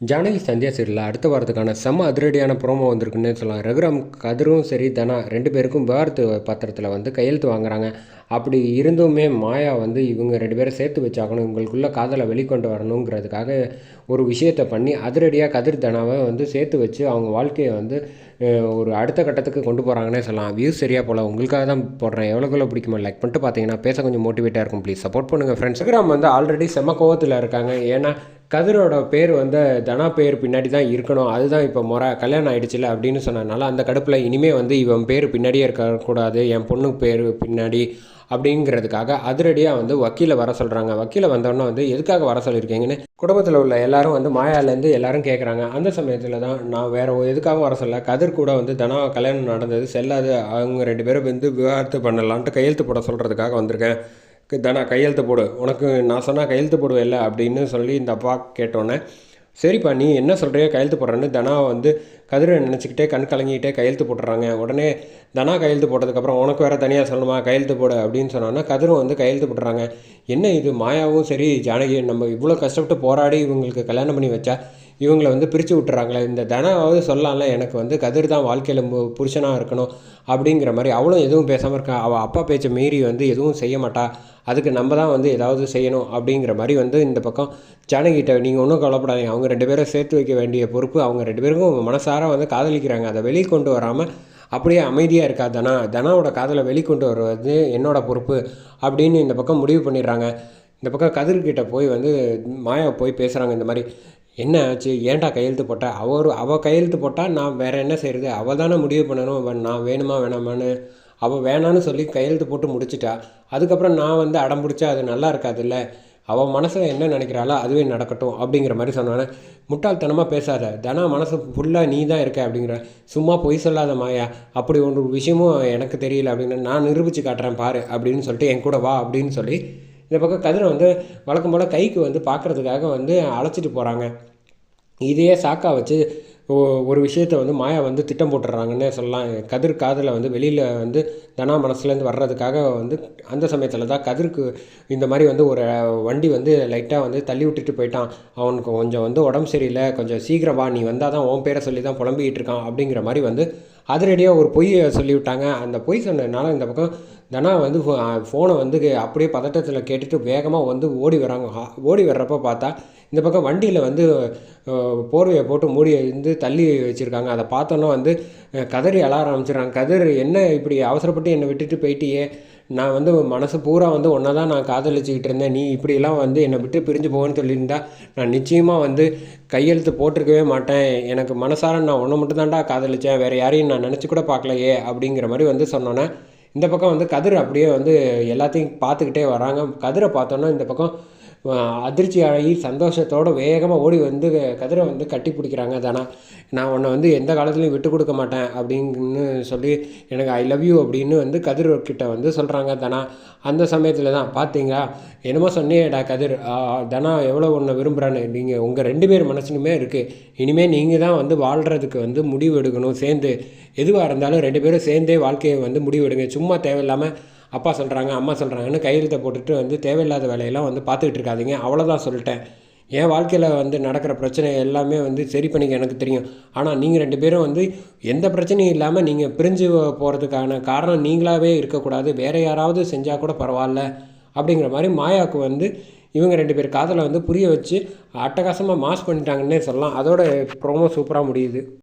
ஜானகி சந்தியா சீரியலில் அடுத்த வாரத்துக்கான செம்ம அதிரடியான ப்ரோமோ வந்திருக்குன்னே சொல்லலாம். ரகுராம் கதிரும் சரி தனா ரெண்டு பேருக்கும் விவாகரத்து பத்திரத்தில் வந்து கையெழுத்து வாங்குறாங்க. அப்படி இருந்துமே மாயா வந்து இவங்க ரெண்டு பேரும் சேர்த்து வச்சாகணும் இவங்களுக்குள்ள காதலை வெளிக்கொண்டு வரணுங்கிறதுக்காக ஒரு விஷயத்தை பண்ணி அதிரடியாக கதிர் தனாவை வந்து சேர்த்து வச்சு அவங்க வாழ்க்கையை வந்து ஒரு அடுத்த கட்டத்துக்கு கொண்டு போகிறாங்கன்னே சொல்லலாம். வியூஸ் சரியாக போகல உங்களுக்காக தான் போடுறேன். எவ்வளோக்குள்ள பிடிக்குமோ லைக் பண்ணிட்டு பார்த்தீங்கன்னா பேச கொஞ்சம் மோட்டிவேட்டாக இருக்கும். ப்ளீஸ் சப்போர்ட் பண்ணுங்கள் ஃப்ரெண்ட்ஸ் வந்து ஆல்ரெடி செம்ம கோவத்தில் இருக்காங்க. ஏன்னா கதிரோட பேர் வந்து தனா பேர் பின்னாடி தான் இருக்கணும். அதுதான் இப்போ முறை கல்யாணம் ஆகிடுச்சில்ல அப்படின்னு சொன்னதுனால அந்த கடுப்பில் இனிமே வந்து இவன் பேர் பின்னாடியே இருக்கக்கூடாது என் பொண்ணு பேர் பின்னாடி அப்படிங்கிறதுக்காக அதிரடியாக வந்து வக்கீலை வர சொல்கிறாங்க வக்கீலை வந்தோடனே வந்து எதுக்காக வர சொல்லியிருக்கீங்கன்னு குடும்பத்தில் உள்ள எல்லாரும் வந்து மாயாலேருந்து எல்லாரும் கேட்குறாங்க அந்த சமயத்தில் தான் நான் வேறு எதுக்காகவும் வர சொல்ல கதிர் கூட வந்து தனா கல்யாணம் நடந்தது செல்லாது. அவங்க ரெண்டு பேரும் வந்து விவாகரத்து பண்ணலான்ட்டு கையெழுத்து போட சொல்கிறதுக்காக வந்திருக்கேன். தனா கையெழுத்து போடு. உனக்கு நான் சொன்னால் கையெழுத்து போடுவேல்ல அப்படின்னு சொல்லி இந்த அப்பா கேட்டோன்னே சரிப்பா நீ என்ன சொல்கிறியோ கையெழுத்து போடுறேன்னு தனா வந்து கதிரை நினச்சிக்கிட்டே கண் கலங்கிக்கிட்டே கையெழுத்து போட்டுறாங்க. உடனே தனா கையெழுத்து போட்டதுக்கப்புறம் உனக்கு வேறு தனியாக சொல்லணுமா? கையெழுத்து போடு அப்படின்னு சொன்னோன்னா கதிரும் வந்து கையெழுத்து போட்டுறாங்க. என்ன இது? மாயாவும் சரி ஜானகி நம்ம இவ்வளோ கஷ்டப்பட்டு போராடி இவங்களுக்கு கல்யாணம் பண்ணி வச்சா இவங்களை வந்து பிரித்து விட்டுறாங்களே இந்த தனாவது சொல்லலாம்ல எனக்கு வந்து கதிர் தான் வாழ்க்கையில் புருஷனாக இருக்கணும் அப்படிங்கிற மாதிரி அவளும் எதுவும் பேசாமல் இருக்கா? அவள் அப்பா பேச்சை மீறி வந்து எதுவும் செய்ய மாட்டா. அதுக்கு நம்ம தான் வந்து ஏதாவது செய்யணும் அப்படிங்கிற மாதிரி வந்து இந்த பக்கம் ஜானகிட்ட நீங்கள் ஒன்றும் கவலைப்படாதீங்க. அவங்க ரெண்டு பேரும் சேர்த்து வைக்க வேண்டிய பொறுப்பு அவங்க ரெண்டு பேருக்கும் மனசார வந்து காதலிக்கிறாங்க. அதை வெளியே கொண்டு வராமல் அப்படியே அமைதியாக இருக்கா தனா? தனாவோட காதலை வெளிக்கொண்டு வருவது என்னோட பொறுப்பு அப்படின்னு இந்த பக்கம் முடிவு பண்ணிடுறாங்க. இந்த பக்கம் கதிர்கிட்ட போய் வந்து மாயா போய் பேசுகிறாங்க இந்த மாதிரி. என்ன ஆச்சு? ஏன்டா கையெழுத்து போட்டால் அவர் அவள் கையெழுத்து போட்டால் நான் வேறு என்ன செய்கிறது அவள் தானே முடிவு பண்ணணும். நான் வேணுமா வேணாமான்னு. அவள் வேணான்னு சொல்லி கையெழுத்து போட்டு முடிச்சிட்டா. அதுக்கப்புறம் நான் வந்து அடம் பிடிச்சா அது நல்லா இருக்காதுல்ல? அவள் மனசில் என்ன நினைக்கிறாளோ அதுவே நடக்கட்டும் அப்படிங்கிற மாதிரி சொன்னானே. முட்டாள்தனமாக பேசாத. தனா மனசு ஃபுல்லாக நீ தான் இருக்க அப்படிங்கிற. சும்மா பொய் சொல்லாத மாயா. அப்படி ஒன்று விஷயமும் எனக்கு தெரியல அப்படின்னு நான் நிரூபித்து காட்டுறேன் பாரு அப்படின்னு சொல்லிட்டு என் கூட வா அப்படின்னு சொல்லி இந்த பக்கம் கதிரை வந்து வழக்கம் போல் கைக்கு வந்து பார்க்குறதுக்காக வந்து அழைச்சிட்டு போகிறாங்க இதையே சாக்கா வச்சு ஒரு விஷயத்தை வந்து மாயா வந்து திட்டம் போட்டுடுறாங்கன்னே சொல்லலாம். கதிர் காதில் வந்து வெளியில் வந்து தனா மனசுலேருந்து வர்றதுக்காக வந்து அந்த சமயத்தில் தான் கதிருக்கு இந்த மாதிரி வந்து ஒரு வண்டி வந்து லைட்டாக வந்து தள்ளி விட்டுட்டு போயிட்டான். அவனுக்கு கொஞ்சம் வந்து உடம்பு சரியில்லை. கொஞ்சம் சீக்கிரம் வா நீ வந்தால் தான் உன் பேரை சொல்லி தான் புலம்பிக்கிட்டு இருக்கான் அப்படிங்கிற மாதிரி வந்து அதிரடியாக ஒரு பொய்யை சொல்லிவிட்டாங்க. அந்த பொய் சொன்னதுனால இந்த பக்கம் தனா வந்து ஃபோனை வந்து அப்படியே பதட்டத்தில் கேட்டுட்டு வேகமாக வந்து ஓடி வராங்க. ஹா- ஓடி வர்றப்ப பார்த்தா இந்த பக்கம் வண்டியில் வந்து போர்வையை போட்டு மூடி வந்து தள்ளி வச்சுருக்காங்க. அதை பார்த்தோன்னே வந்து கதறி அலாரம் ஆரம்பிச்சிடுறாங்க. கதறி என்ன இப்படி அவசரப்பட்டு என்னை விட்டுட்டு போயிட்டியே? நான் வந்து மனசு பூரா வந்து ஒன்றா தான் நான் காதலிச்சுக்கிட்டு இருந்தேன். நீ இப்படியெல்லாம் வந்து என்னை விட்டு பிரிஞ்சு போகணும்னு சொல்லியிருந்தா நான் நிச்சயமாக வந்து கையெழுத்து போட்டிருக்கவே மாட்டேன். எனக்கு மனசார நான் ஒன்று மட்டும் தான்டா காதலிச்சேன். வேறு யாரையும் நான் நினச்சி கூட பார்க்கலையே அப்படிங்கிற மாதிரி வந்து சொன்னோன்னே இந்த பக்கம் வந்து கதிர் அப்படியே வந்து எல்லாத்தையும் பார்த்துக்கிட்டே வராங்க. கதிரை பார்த்தோன்னா இந்த பக்கம் அதிர்ச்சி ஆகி சந்தோஷத்தோடு வேகமாக ஓடி வந்து கதிரை வந்து கட்டி பிடிக்கிறாங்க தானா? நான் உன்னை வந்து எந்த காலத்துலையும் விட்டு கொடுக்க மாட்டேன் அப்படின்னு சொல்லி எனக்கு ஐ லவ் யூ அப்படின்னு வந்து கதிர் கிட்ட வந்து சொல்கிறாங்க தனா? அந்த சமயத்தில் தான் பார்த்தீங்களா என்னமோ சொன்னேடா கதிர். தானா தனா எவ்வளோ ஒன்று விரும்புகிறான்னு நீங்கள் உங்கள் ரெண்டு பேர் மனசுலுமே இருக்குது இனிமேல் நீங்கள் தான் வந்து வாழ்கிறதுக்கு வந்து முடிவு எடுக்கணும் சேர்ந்து. எதுவாக இருந்தாலும் ரெண்டு பேரும் சேர்ந்தே வாழ்க்கையை வந்து முடிவு எடுங்க. சும்மா தேவையில்லாமல் அப்பா சொல்கிறாங்க அம்மா சொல்கிறாங்கன்னு கையெழுத்தை போட்டுட்டு வந்து தேவையில்லாத வேலையெல்லாம் வந்து பார்த்துக்கிட்டு இருக்காதிங்க. அவ்வளோதான் சொல்லிட்டேன். என் வாழ்க்கையில் வந்து நடக்கிற பிரச்சனை எல்லாமே வந்து சரி பண்ணிக்க எனக்கு தெரியும். ஆனால் நீங்கள் ரெண்டு பேரும் வந்து எந்த பிரச்சனையும் இல்லாமல் நீங்கள் பிரிஞ்சு போகிறதுக்கான காரணம் நீங்களாகவே இருக்கக்கூடாது. வேறு யாராவது செஞ்சால் கூட பரவாயில்ல அப்படிங்கிற மாதிரி மாயாவுக்கு வந்து இவங்க ரெண்டு பேர் காதலை வந்து புரிய வச்சு அட்டகாசமாக மாஸ் பண்ணிட்டாங்கன்னே சொல்லலாம். அதோட ப்ரோமோ சூப்பராக முடியுது.